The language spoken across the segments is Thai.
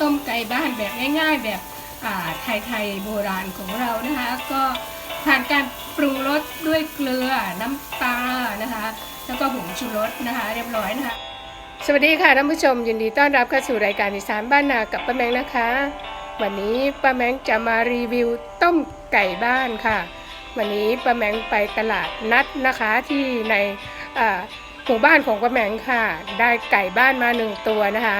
ต้มไก่บ้านแบบง่าย ๆ แบบไทยๆโบราณของเรานะคะ ก็ผ่านการปรุงรสด้วยเกลือน้ำปลานะคะ แล้วก็ผงชูรสนะคะ เรียบร้อยนะคะ สวัสดีค่ะท่านผู้ชมยินดีต้อนรับเข้าสู่รายการอีสานบ้านนากับป้าแมงนะคะ วันนี้ป้าแมงจะมารีวิวต้มไก่บ้านค่ะ วันนี้ป้าแมงไปตลาดนัดนะคะที่ในหมู่บ้านของป้าแมงค่ะ ได้ไก่บ้านมาหนึ่งตัวนะคะ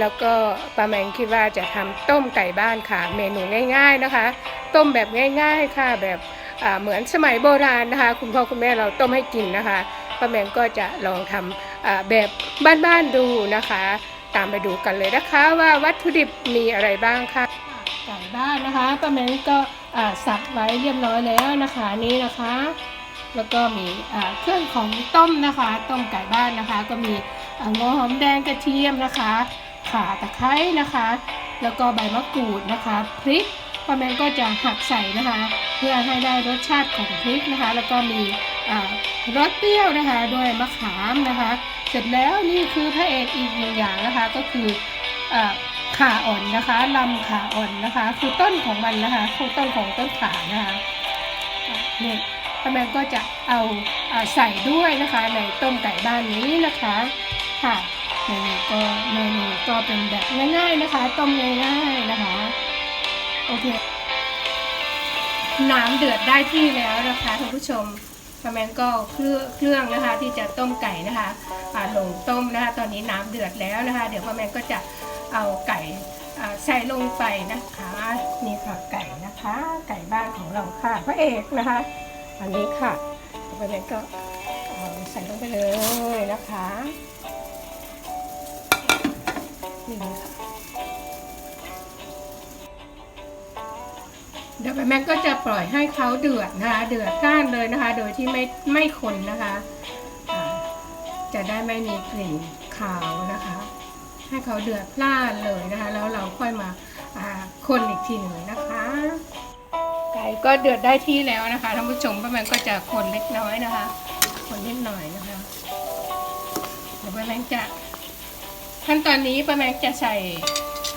แล้วก็ป้าแมงคิดว่าจะทำต้มไก่บ้านค่ะ เมนูง่าย ๆนะคะ ต้มแบบง่าย ๆค่ะแบบเหมือนสมัยโบราณนะคะ คุณพ่อคุณแม่เราต้มให้กินนะคะป้าแมงก็จะลองทำอ่าแบบบ้านๆดูนะคะ ตามไปดูกันเลยนะคะว่าวัตถุดิบมีอะไรบ้างค่ะไก่บ้านนะคะป้าแมงก็สับไว้เรียบร้อยแล้วนะคะนี่นะคะ แล้วก็มีเครื่องของต้มนะคะ ต้มไก่บ้านนะคะ ก็มีหัวหอมแดงกระเทียมนะคะ ข่าตะไคร้นะคะ แล้วก็ใบมะกรูดนะคะพริกป้าแมงก็จะหักใส่นะคะ เพื่อให้ได้รสชาติของพริกนะคะ แล้วก็มีรสเปรี้ยวนะคะด้วยมะขามนะคะ เสร็จแล้วนี่คือพระเอกอีกหนึ่งอย่างนะคะก็คืออขาอ่อนนะคะลำขาอ่อนนะคะ คือต้นของมันนะคะคือต้นของต้นขานะคะนี่ป้าแมงก็จะเอาอาใส่ด้วยนะคะในต้มไก่บ้านนี้นะคะค่ะ เมนูก็เมนูก็เป็นแบบง่าย ๆนะคะ ต้มง่ายๆนะคะ โอเค น้ำเดือดได้ที่แล้วนะคะท่านผู้ชมป้าแมงก็เครื่องเครื่องนะคะ ที่จะต้มไก่นะคะอ่าลงต้มนะคะ ตอนนี้น้ำเดือดแล้วนะคะ เดี๋ยวป้าแมงก็จะเอาไก่ใส่ลงไปนะคะนี่ค่ะไก่นะคะ ไก่บ้านของเราค่ะพระเอกนะคะ อันนี้ค่ะป้าแมงก็ใส่ลงไปเลยนะคะ นี่ค่ะเดี๋ยวแม่ก็จะปล่อยให้เขาเดือดนะคะเดือดก้านเลยนะคะ โดยที่ไม่ไม่คนนะคะจะได้ไม่มีกลิ่นคาวนะคะ ให้เขาเดือดพล่านเลยนะคะ แล้วเราค่อยมาคนอีกทีหนึ่งนะคะไก่ก็เดือดได้ที่แล้วนะคะท่านผู้ชมป้าแมงก็จะคนเล็กน้อยนะคะ คนนิดหน่อยนะคะเดี๋ยวป้าแมงจะ ขั้นตอนนี้ป้าแมงจะใส่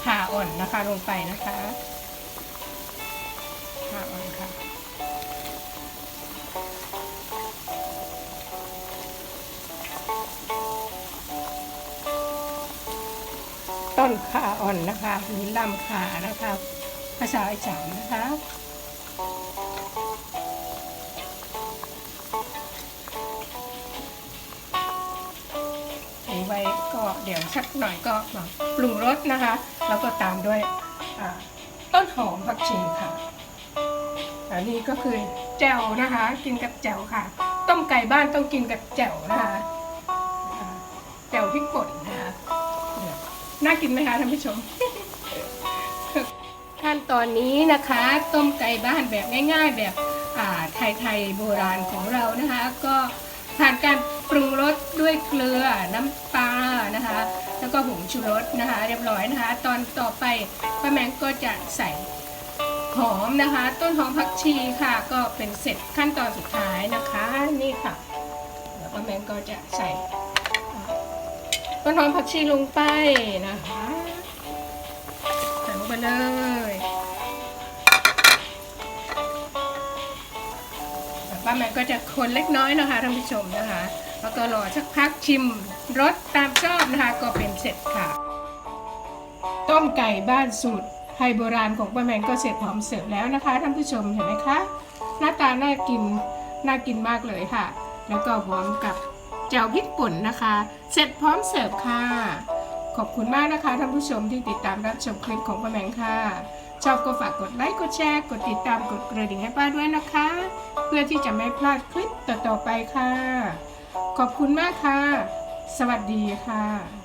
ข่าอ่อนนะคะลงไปนะคะค่ะอ่อนค่ะ ต้นขาอ่อนนะคะหรือลำขานะคะ ภาษาอีสานนะคะ งไว้ก็เดี๋ยวสักหน่อยก็มาปรุงรสนะคะ แล้วก็ตามด้วยต้นหอมผักชีค่ะ อันนี้ก็คือแจ่วนะคะ กินกับแจ่วค่ะ ต้มไก่บ้านต้องกินกับแจ่วนะคะแจ่วพริกป่นนะคะน่ากินไหมคะท่านผู้ชมขั้นตอนนี้นะคะ ต้มไก่บ้านแบบง่าย ๆ แบบไทยๆโบราณของเรานะคะ ก็ ผ่านการปรุงรสด้วยเกลือน้ำปลานะคะ แล้วก็ผงชูรสนะคะ เรียบร้อยนะคะ ตอนต่อไปป้าแมงก็จะใส่หอมนะคะ ต้นหอมผักชีค่ะ ก็เป็นเสร็จขั้นตอนสุดท้ายนะคะนี่ค่ะ แล้วก็แมงก็จะใส่ต้นหอมผักชีลงไปนะคะใส่ลงไปเลย ป้าแมงก็จะคนเล็กน้อยนะคะท่านผู้ชมนะคะ แล้วก็รอสักพักชิมรสตามชอบนะคะ ก็เป็นเสร็จค่ะ ต้มไก่บ้านสูตรไทยโบราณของป้าแมงก็เสร็จพร้อมเสิร์ฟแล้วนะคะท่านผู้ชมเห็นไหมคะ หน้าตาน่ากินน่ากินมากเลยค่ะ แล้วก็พร้อมกับแจ่วพริกป่นนะคะ เสร็จพร้อมเสิร์ฟค่ะ ขอบคุณมากนะคะท่านผู้ชมที่ติดตามรับชมคลิปของป้าแมงค่ะ ชอบก็ฝากกดไลค์ กดแชร์ กดติดตาม กดกระดิ่งให้ป้าด้วยนะคะ เพื่อที่จะไม่พลาดคลิปต่อๆไปค่ะ ขอบคุณมากค่ะ สวัสดีค่ะ